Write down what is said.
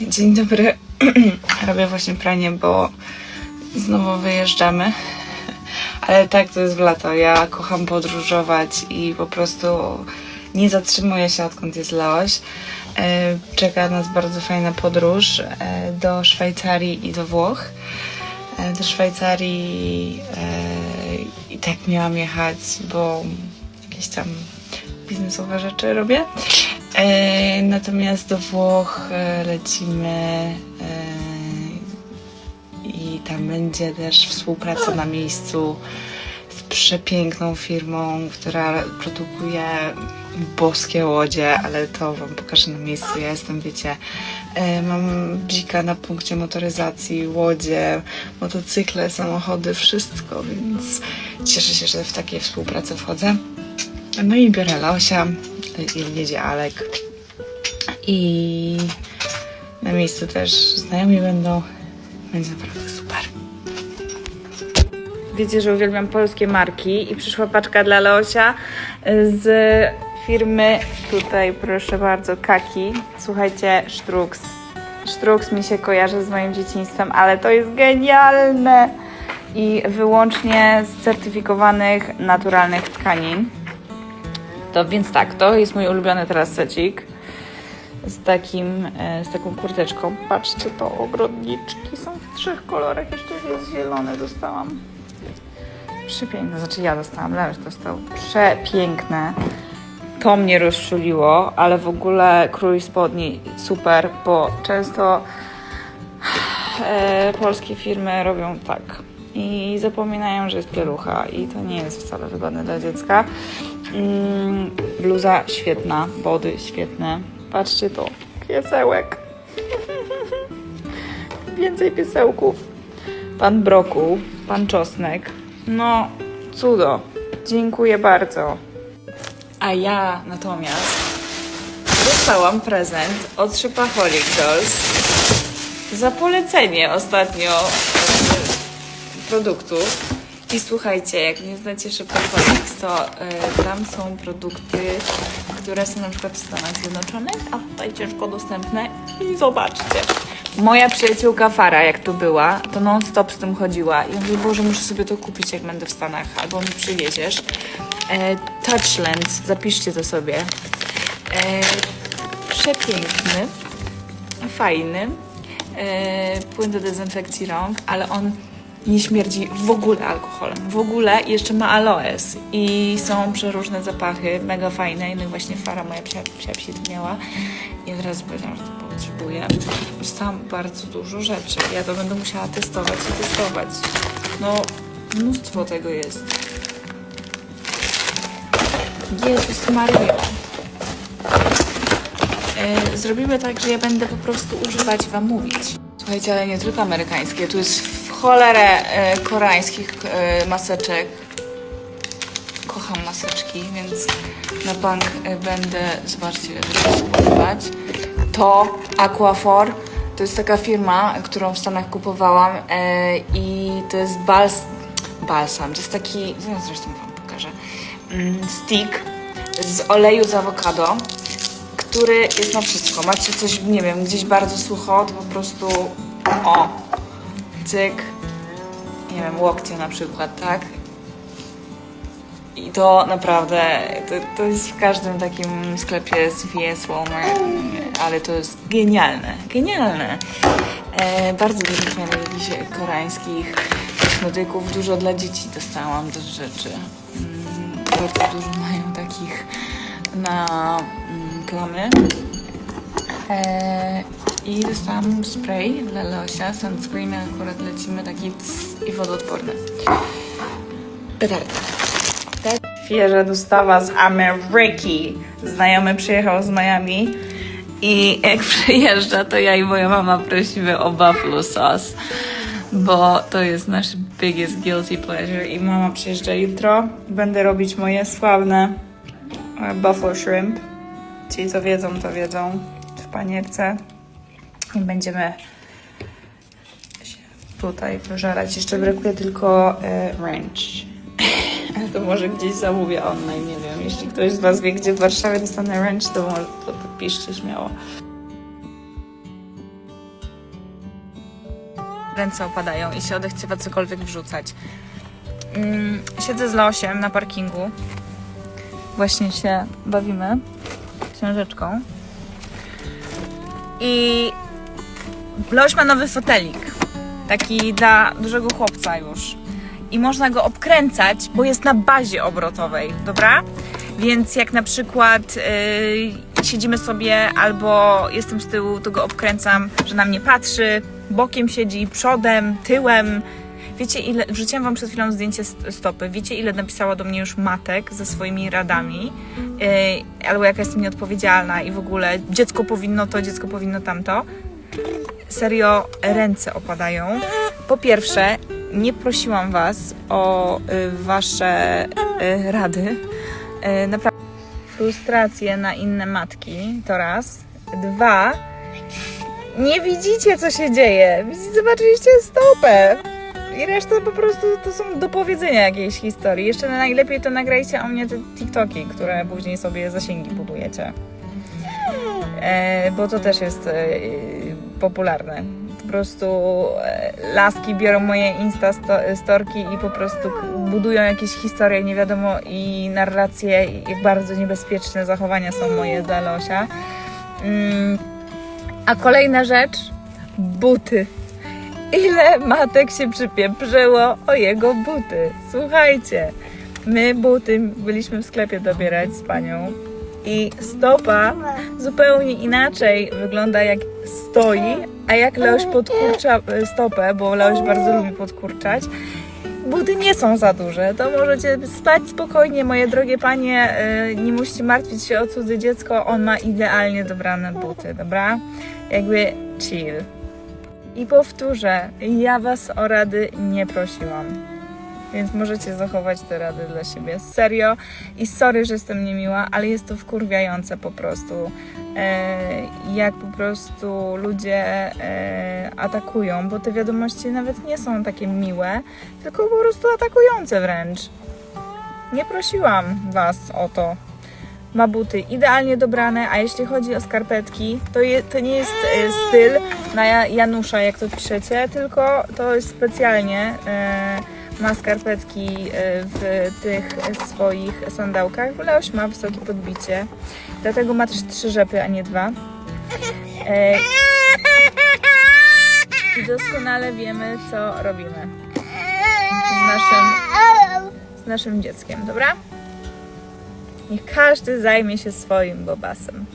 Dzień dobry. Robię właśnie pranie, bo znowu wyjeżdżamy. Ale tak, to jest w lato. Ja kocham podróżować i po prostu nie zatrzymuję się, odkąd jest Laoś. E, Czeka nas bardzo fajna podróż e, do Szwajcarii i do Włoch. E, Do Szwajcarii i tak miałam jechać, bo jakieś tam biznesowe rzeczy robię. E, natomiast do Włoch e, lecimy e, i tam będzie też współpraca na miejscu z przepiękną firmą, która produkuje boskie łodzie, ale to wam pokażę na miejscu. Ja jestem, wiecie, mam bzika na punkcie motoryzacji, łodzie, motocykle, samochody, wszystko, więc cieszę się, że w takiej współpracy wchodzę. No i biorę Laosia, y, jedzie Alek i na miejscu też znajomi będą. Będzie naprawdę super. Wiecie, że uwielbiam polskie marki i przyszła paczka dla Leosia z firmy tutaj, proszę bardzo, Kaki. Słuchajcie, Strux. Strux mi się kojarzy z moim dzieciństwem, ale to jest genialne! I wyłącznie z certyfikowanych naturalnych tkanin. To więc tak, to jest mój ulubiony teraz secik. Z takim, e, z taką kurteczką. Patrzcie, to ogrodniczki są w trzech kolorach. Jeszcze jest zielony, dostałam. Przepiękne, znaczy ja dostałam, Leoś dostał. Przepiękne. To mnie rozczuliło, ale w ogóle krój spodni super, bo często e, polskie firmy robią tak i zapominają, że jest pielucha i to nie jest wcale wygodne dla dziecka. Mm, bluza świetna, body świetne. Patrzcie to, piesełek. Więcej piesełków. Pan Brokuł, pan Czosnek. No, cudo. Dziękuję bardzo. A ja natomiast dostałam prezent od Shopaholic Dolls za polecenie ostatnio e, produktów. I słuchajcie, jak nie znacie Shopaholics, to e, tam są produkty, które są na przykład w Stanach Zjednoczonych, a tutaj ciężko dostępne. I zobaczcie. Moja przyjaciółka Fara, jak tu była, to non-stop z tym chodziła. I mówię, Boże, muszę sobie to kupić, jak będę w Stanach, albo mi przywieziesz. E, Touchlands, zapiszcie to sobie. E, przepiękny, fajny e, płyn do dezynfekcji rąk, ale on nie śmierdzi w ogóle alkoholem. W ogóle jeszcze ma aloes i są przeróżne zapachy, mega fajne. No i właśnie Fara, moja psia, miała i od razu powiedziałam, że to potrzebuję. Dostałam bardzo dużo rzeczy. Ja to będę musiała testować i testować. No, mnóstwo tego jest. Jezus Maria. E, Zrobimy tak, że ja będę po prostu używać wam mówić. Słuchajcie, ale nie tylko amerykańskie. Tu jest cholerę e, koreańskich e, maseczek. Kocham maseczki, więc na bank e, będę, zobaczcie, spróbować. To Aquafor. To jest taka firma, którą w Stanach kupowałam i to jest bals, balsam. To jest taki, zaraz zresztą wam pokażę, mm, stick z oleju z awokado który jest na wszystko. Macie coś, nie wiem, gdzieś bardzo sucho, to po prostu o, cyk, nie wiem, łokcie na przykład, tak? I to naprawdę, to, to jest w każdym takim sklepie CVS, Walmart, ale to jest genialne, genialne. E, bardzo dużo fajnych jakichś koreańskich kosmetyków, dużo dla dzieci dostałam też rzeczy. Mm, bardzo dużo mają takich na mm, plamy. E, I dostałam spray dla Leosia, sunscreen, akurat lecimy taki i wodoodporny. Petarda. Świeża dostawa z Ameryki. Znajomy przyjechał z Miami i jak przyjeżdża, to ja i moja mama prosimy o buffalo sauce, bo to jest nasz biggest guilty pleasure i mama przyjeżdża jutro. Będę robić moje sławne e, buffalo shrimp. Ci co wiedzą, to wiedzą w panierce. I będziemy się tutaj pożarać. Jeszcze brakuje tylko e, ranch. To może gdzieś zamówię online, nie wiem. Jeśli ktoś z Was wie, gdzie w Warszawie dostanę ranch, to, może, to piszcie śmiało. ręce opadają i się odechciewa cokolwiek wrzucać. Mm, siedzę z Losiem na parkingu. Właśnie się bawimy książeczką. I Loś ma nowy fotelik. Taki dla dużego chłopca już. I można go obkręcać, bo jest na bazie obrotowej, dobra? Więc jak na przykład yy, siedzimy sobie albo jestem z tyłu, to go obkręcam, że na mnie patrzy, bokiem siedzi, przodem, tyłem. Wiecie ile, wrzuciłam wam przed chwilą zdjęcie st- stopy, wiecie ile napisała do mnie już matek ze swoimi radami, yy, albo jaka jestem nieodpowiedzialna i w ogóle dziecko powinno to, dziecko powinno tamto. Serio, ręce opadają. Po pierwsze, nie prosiłam was o y, wasze y, rady. Y, naprawdę frustrację na inne matki, to raz. Dwa, nie widzicie, co się dzieje. Zobaczyliście stopę. I reszta po prostu to są do powiedzenia jakiejś historii. Jeszcze najlepiej to nagrajcie o mnie te TikToki, które później sobie zasięgi budujecie. E, bo to też jest e, popularne. Po prostu e, laski biorą moje Insta sto, storki i po prostu budują jakieś historie, nie wiadomo, i narracje, jak bardzo niebezpieczne zachowania są moje dla Losia. Mm, a kolejna rzecz, buty. Ile matek się przypieprzyło o jego buty. Słuchajcie, my buty byliśmy w sklepie dobierać z panią i stopa zupełnie inaczej wygląda jak stoi, a jak Leoś podkurcza stopę, bo Leoś bardzo lubi podkurczać. Buty nie są za duże, to możecie spać spokojnie, moje drogie panie, e, nie musicie martwić się o cudze dziecko, on ma idealnie dobrane buty, dobra? Jakby chill. I powtórzę, ja was o rady nie prosiłam. Więc możecie zachować te rady dla siebie. Serio. I sorry, że jestem niemiła, ale jest to wkurwiające po prostu. E, jak po prostu ludzie e, atakują, bo te wiadomości nawet nie są takie miłe, tylko po prostu atakujące wręcz. Nie prosiłam was o to. Ma buty idealnie dobrane, a jeśli chodzi o skarpetki, to, je, to nie jest e, styl na Ja- Janusza, jak to piszecie, tylko to jest specjalnie. E, ma skarpetki e, w tych swoich sandałkach. Leoś ma wysokie podbicie, dlatego ma też trzy rzepy, a nie dwa. E, I doskonale wiemy, co robimy z naszym, z naszym dzieckiem, dobra? Niech każdy zajmie się swoim bobasem.